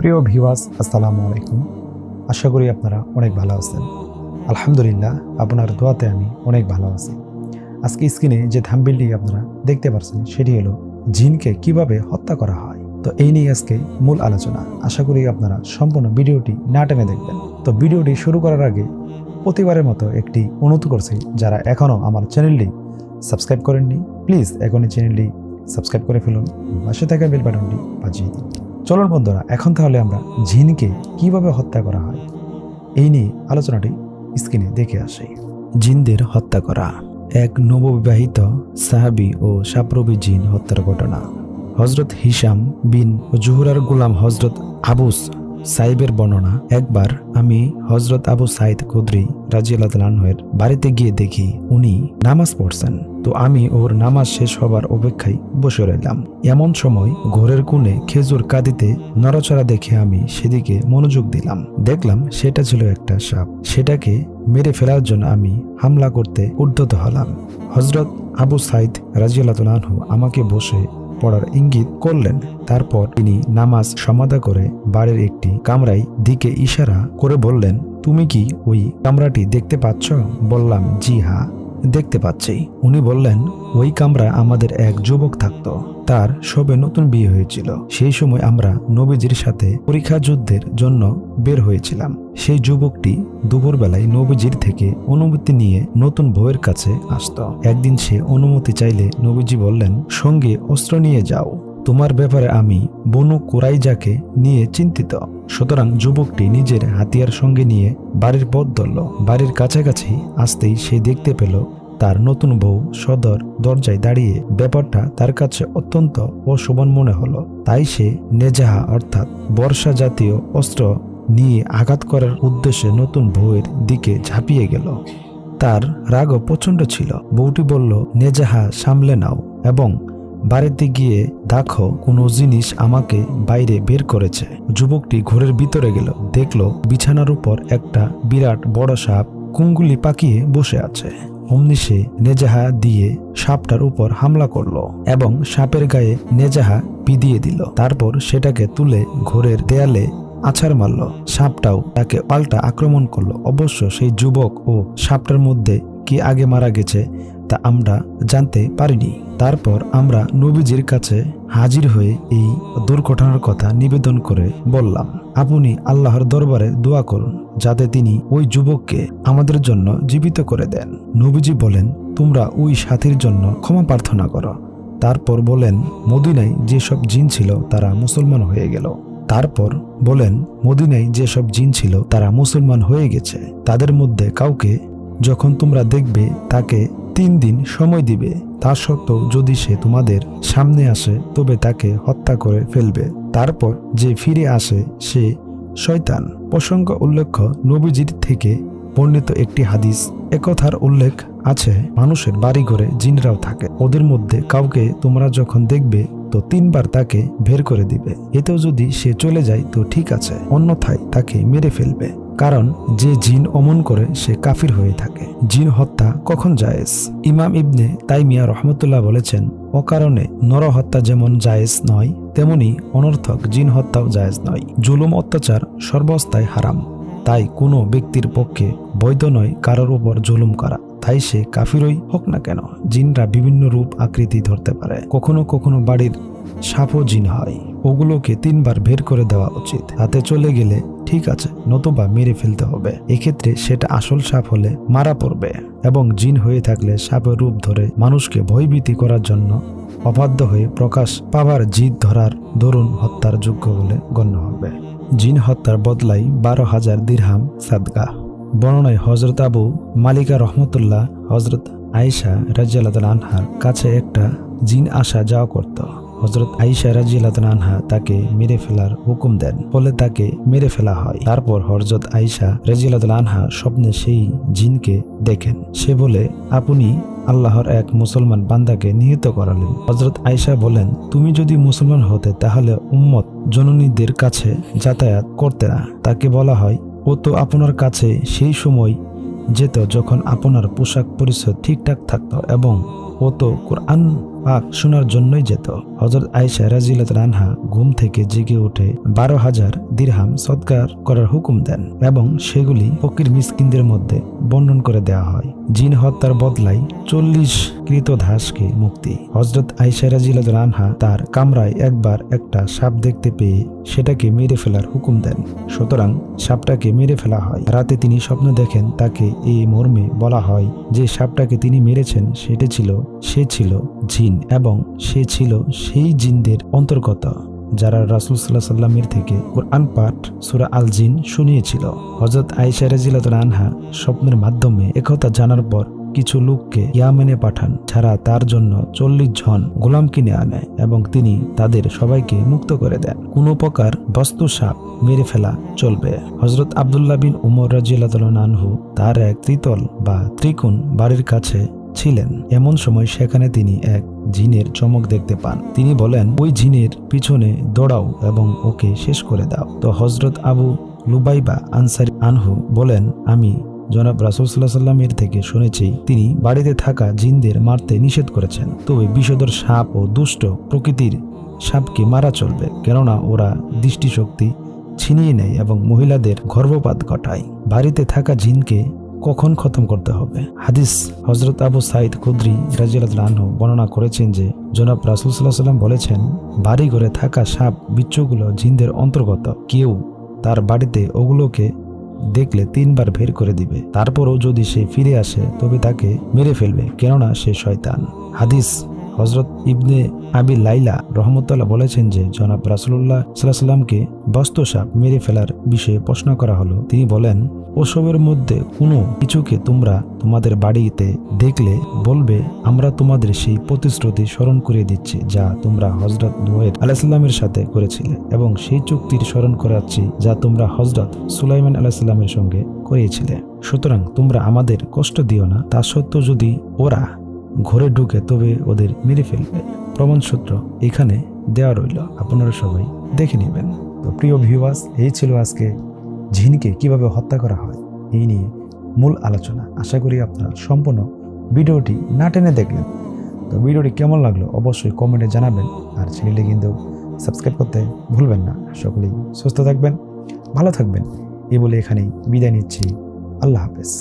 প্রিয় ভিওয়াস আসসালামু আলাইকুম। আশা করি আপনারা অনেক ভালো আছেন। আলহামদুলিল্লাহ, আপনার দোয়াতে আমি অনেক ভালো আছি। আজকে স্ক্রিনে যে থাম্বিলটি আপনারা দেখতে পাচ্ছেন, সেটি হলো জিনকে কীভাবে হত্যা করা হয়। তো এই নিয়ে আজকে মূল আলোচনা। আশা করি আপনারা সম্পূর্ণ ভিডিওটি না টেনে দেখবেন। তো ভিডিওটি শুরু করার আগে প্রতিবারের মতো একটি অনুরোধ করছি, যারা এখনও আমার চ্যানেলটি সাবস্ক্রাইব করেননি, প্লিজ এখনই চ্যানেলটি সাবস্ক্রাইব করে ফেলুন। পাশে থাকা বেল বাটনটি বাজিয়ে দিন। চলুন বন্ধুরা, এখন তাহলে আমরা জিনকে কীভাবে হত্যা করা হয়? এই নিয়ে আলোচনাটি স্ক্রিনে দেখে আসি। জিনদের হত্যা করা। এক নববিবাহিত সাহাবি ও সাপ্রবি জিন হত্যার ঘটনা। হজরত হিসাম বিন জুহুরার গুলাম হজরত আবুস সাইবের বর্ণনা, একবার আমি হজরত আবু সাইদ কুদ্রি রাজিয়ালের বাড়িতে গিয়ে দেখি উনি নামাজ পড়ছেন। তো আমি ওর নামাজ শেষ হবার অপেক্ষায় বসে রইলাম। এমন সময় ঘরের কোণে খেজুর কাঁদিতে নড়াচড়া দেখে আমি সেদিকে মনোযোগ দিলাম। দেখলাম সেটা ছিল একটা সাপ। সেটাকে মেরে ফেলার জন্য আমি হামলা করতে উদ্যত হলাম। হজরত আবু সাইদ রাজিয়ালহু আমাকে বসে পড়ার ইঙ্গিত করলেন। তারপর তিনি নামাজ সমাধা করে বাড়ির একটি কামরাই দিকে ইশারা করে বললেন, তুমি কি ওই কামরাটি দেখতে পাচ্ছ? বললাম, জি হ্যাঁ। দেখতে পাচ্ছি। উনি বললেন, ওই কামরা আমাদের এক যুবক থাকত। তার সবে নতুন বিয়ে হয়েছিল। সেই সময় আমরা নবীজির সাথে পরীক্ষা যুদ্ধের জন্য বের হয়েছিলাম। সেই যুবকটি দুপুরবেলায় নবীজির থেকে অনুমতি নিয়ে নতুন বউয়ের কাছে আসত। একদিন সে অনুমতি চাইলে নবীজি বললেন, সঙ্গে অস্ত্র নিয়ে যাও। তোমার ব্যাপারে আমি বনু কুরাইজাকে নিয়ে চিন্তিত। সুতরাং যুবকটি নিজের হাতিয়ার সঙ্গে নিয়ে বাড়ির পথ ধরল। বাড়ির কাছাকাছি আসতেই সে দেখতে পেল তার নতুন বউ সদর দরজায় দাঁড়িয়ে। ব্যাপারটা তার কাছে অত্যন্ত অশোভন মনে হলো। তাই সে নেজাহা অর্থাৎ বর্ষা জাতীয় অস্ত্র নিয়ে আঘাত করার উদ্দেশ্যে নতুন বউয়ের দিকে ঝাঁপিয়ে গেল। তার রাগও প্রচণ্ড ছিল। বউটি বলল, নেজাহা, সামলে নাও। এবং বাড়িতে গিয়ে দেখো কোনো জিনিস আমাকে বাইরে বের করেছে। যুবকটি ঘরের ভিতরে গেল, দেখল বিছানার উপর একটা বিরাট বড় সাপ কুঙ্গুলি পাকিয়ে বসে আছে। অমনি সে নেজাহা দিয়ে সাপটার উপর হামলা করল এবং সাপের গায়ে নেজাহা পিদিয়ে দিল। তারপর সেটাকে তুলে ঘরের দেয়ালে আছাড় মারল। সাপটাও তাকে পাল্টা আক্রমণ করল। অবশ্য সেই যুবক ও সাপটার মধ্যে কি আগে মারা গেছে তা আমরা জানতে পারিনি। তারপর আমরা নবীজির কাছে হাজির হয়ে এই দুর্ঘটনার কথা নিবেদন করে বললাম, আপনি আল্লাহর দরবারে দোয়া করুন যাতে তিনি ওই যুবককে আমাদের জন্য জীবিত করে দেন। নবীজি বলেন, তোমরা ওই সাথীর জন্য ক্ষমা প্রার্থনা করো। তারপর বলেন, মদিনায় যেসব জিন ছিল তারা মুসলমান হয়ে গেল। তারপর বলেন, মদিনায় যেসব জিন ছিল তারা মুসলমান হয়ে গেছে। তাদের মধ্যে কাউকে যখন তোমরা দেখবে তাকে তিন দিন সময় দিবে, তা সত্ত্বেও যদি সে তোমাদের সামনে আসে, তবে তাকে হত্যা করে ফেলবে। তারপর যে ফিরে আসে, সে শয়তান। প্রসঙ্গ উল্লেখ্য, নবীজির থেকে বর্ণিত একটি হাদিস। একথার উল্লেখ আছে, মানুষের বাড়ি ঘরে জিনরাও থাকে। ওদের মধ্যে কাউকে তোমরা যখন দেখবে, তো তিনবার তাকে বের করে দিবে। এতেও যদি সে চলে যায়, তো ঠিক আছে, অন্যথায় তাকে মেরে ফেলবে। কারণ যে জিন অমন করে সে কাফির হয়ে থাকে। জিন হত্যা কখন জায়েজ? ইমাম ইবনে তাইমিয়া রহমতুল্লাহ বলেছেন, অকারণে নর হত্যা যেমন জায়েজ নয়, তেমনি অনর্থক জিন হত্যাও জায়েজ নয়। জুলুম অত্যাচার সর্বস্থায় হারাম। তাই কোনো ব্যক্তির পক্ষে বৈধ নয় কারোর উপর জুলুম করা। তাই সে কাফিরই হোক না কেন, জিনরা বিভিন্ন রূপ আকৃতি ধরতে পারে। কখনো কখনো বাড়ির সাপও জিন হয়। ওগুলোকে তিনবার বের করে দেওয়া উচিত। হাতে চলে গেলে ঠিক আছে, নতুবা মেরে ফেলতে হবে। এক্ষেত্রে সেটা আসল সাপ হলে মারা পড়বে এবং জিন হয়ে থাকলে সাপের রূপ ধরে মানুষকে ভয়ভীতি করার জন্য অবাধ্য হয়ে প্রকাশ পাবার জিদ ধরার দরুন হত্যার যোগ্য বলে গণ্য হবে। জিন হত্যার বদলাই বারো হাজার দিরহাম সাদগা। বর্ণনায় হজরত আবু মালিকা রহমতুল্লাহ হজরত আয়েশা রাজিয়াল আনহার কাছে একটা জিন আসা যাওয়া করত। হজরত আইসা রাজিয়াল আনহা তাকে মেরে ফেলার হুকুম দেন। ফলে তাকে মেরে ফেলা হয়। তারপর হজরত আইসা রাজিয়াল আনহা স্বপ্নে সেই জিনকে দেখেন। সে বলে, আপনি আল্লাহর এক মুসলমান বান্দাকে নিহত করালেন। হজরত আয়সা বলেন, তুমি যদি মুসলমান হতে, তাহলে উম্মত জননীদের কাছে যাতায়াত করতে না। তাকে বলা হয়, ও তো আপনার কাছে সেই সময় যেত যখন আপনার পোশাক পরিচ্ছদ ঠিকঠাক থাকত এবং ও তো কোরআন পাক শোনার জন্যই যেত। হজরত আয়েশা রাজিলত রানহা ঘুম থেকে জেগে উঠে বারো হাজার দিরহাম সৎকার করার হুকুম দেন এবং সেগুলি ফকির মিসকিনদের মধ্যে বন্টন করে দেওয়া হয়। জিন হত্যার বদলাই চল্লিশ কৃত ধাসকে মুক্তি। হজরত আয়েশা রাজিলত রানহা তার কামরায় একবার একটা সাপ দেখতে পেয়ে সেটাকে মেরে ফেলার হুকুম দেন। সুতরাং সাপটাকে মেরে ফেলা হয়। রাতে তিনি স্বপ্ন দেখেন তাকে এই মর্মে বলা হয় যে সাপটাকে তিনি মেরেছেন সেটি ছিল সে ছিল জিন এবং সে ছিল সেই জিনদের অন্তর্গত, যারা রাসুল সাল্লাহ সাল্লামের থেকে কোরআন পাঠ, সুরা আল জিন শুনিয়েছিল। হজরত আয়েশা রাজিলাত আনহা স্বপ্নের মাধ্যমে একথা জানার পর কিছু লোককে ইয়ামেনে পাঠান, যারা তার জন্য চল্লিশ জন গোলাম কিনে আনে এবং তিনি তাদের সবাইকে মুক্ত করে দেন। কোনো প্রকার বস্তু সাপ মেরে ফেলা চলবে। হজরত আবদুল্লাহ বিন উমর রাজিয়াল্লাহ আনহু তার এক ত্রিতল বা ত্রিকোণ বাড়ির কাছে ছিলেন। এমন সময় সেখানে তিনি এক জিনের চমক দেখতে পান। তিনি বলেন, ওই জিনের পিছনে দৌড়াও এবং ওকে শেষ করে দাও। তো হজরত আবু লুবাইবা আনসারি আনহু বলেন, আমি জনাব রাসুলসাল্লাহ সাল্লামের থেকে শুনেছি, তিনি বাড়িতে থাকা জিনদের মারতে নিষেধ করেছেন। তবে বিষধর সাপ ও দুষ্ট প্রকৃতির সাপকে মারা চলবে, কেননা ওরা দৃষ্টিশক্তি ছিনিয়ে নেয় এবং মহিলাদের গর্ভপাত ঘটায়। বাড়িতে থাকা জিনকে কখন খতম করতে হবে? হাদিস হজরত আবু সাইদ খুদ্রি রাজিয়ালহু বর্ণনা করেছেন যে, জনাব রাসুল সাল্লাহ সাল্লাম বলেছেন বাড়ি ঘরে থাকা সাপ বিচ্ছুগুলো জিনদের অন্তর্গত। কেউ তার বাড়িতে ওগুলোকে দেখলে তিনবার বের করে দিবে। তারপরও যদি সে ফিরে আসে, তবে তাকে মেরে ফেলবে, কেননা সে শয়তান। হাদিস হজরত ইবনে আবি লাইলা রহমতুল্লাহ বলেছেন যে, জনাব রাসুল্লাহ সাল্লাহ সাল্লামকে বস্তু সাপ মেরে ফেলার বিষয়ে প্রশ্ন করা হলো। তিনি বলেন ওসবের মধ্যে কোনো কিছুকে তোমরা তোমাদের বাড়িতে দেখলে বলবে, আমরা তোমাদের সেই প্রতিশ্রুতি স্মরণ করিয়ে দিচ্ছি যা তোমরা হজরত নোয়ের আলাহিসাল্লামের সাথে করেছিলে এবং সেই চুক্তির স্মরণ করাচ্ছি যা তোমরা হজরত সুলাইমান আলাহিসাল্লামের সঙ্গে করিয়েছিলে। সুতরাং তোমরা আমাদের কষ্ট দিও না। তা সত্ত্বেও যদি ওরা ঘরে ঢুকে তবে ওদের মেরে ফেলবে। প্রমাণ সূত্র এখানে দেওয়া রইল। আপনারা সবাই দেখে নেবেন। তো প্রিয় ভিউয়ার্স এই ছিল আজকে ঝিনকে কীভাবে হত্যা করা হয়, এই নিয়ে মূল আলোচনা। আশা করি আপনারা সম্পূর্ণ ভিডিওটি না টেনে দেখলেন। তো ভিডিওটি কেমন লাগল অবশ্যই কমেন্টে জানাবেন। আর চ্যানেলটি কিন্তু সাবস্ক্রাইব করতে ভুলবেন না। সকলেই সুস্থ থাকবেন, ভালো থাকবেন। এই বলে এখানেই বিদায় নিচ্ছি। আল্লাহ হাফেজ।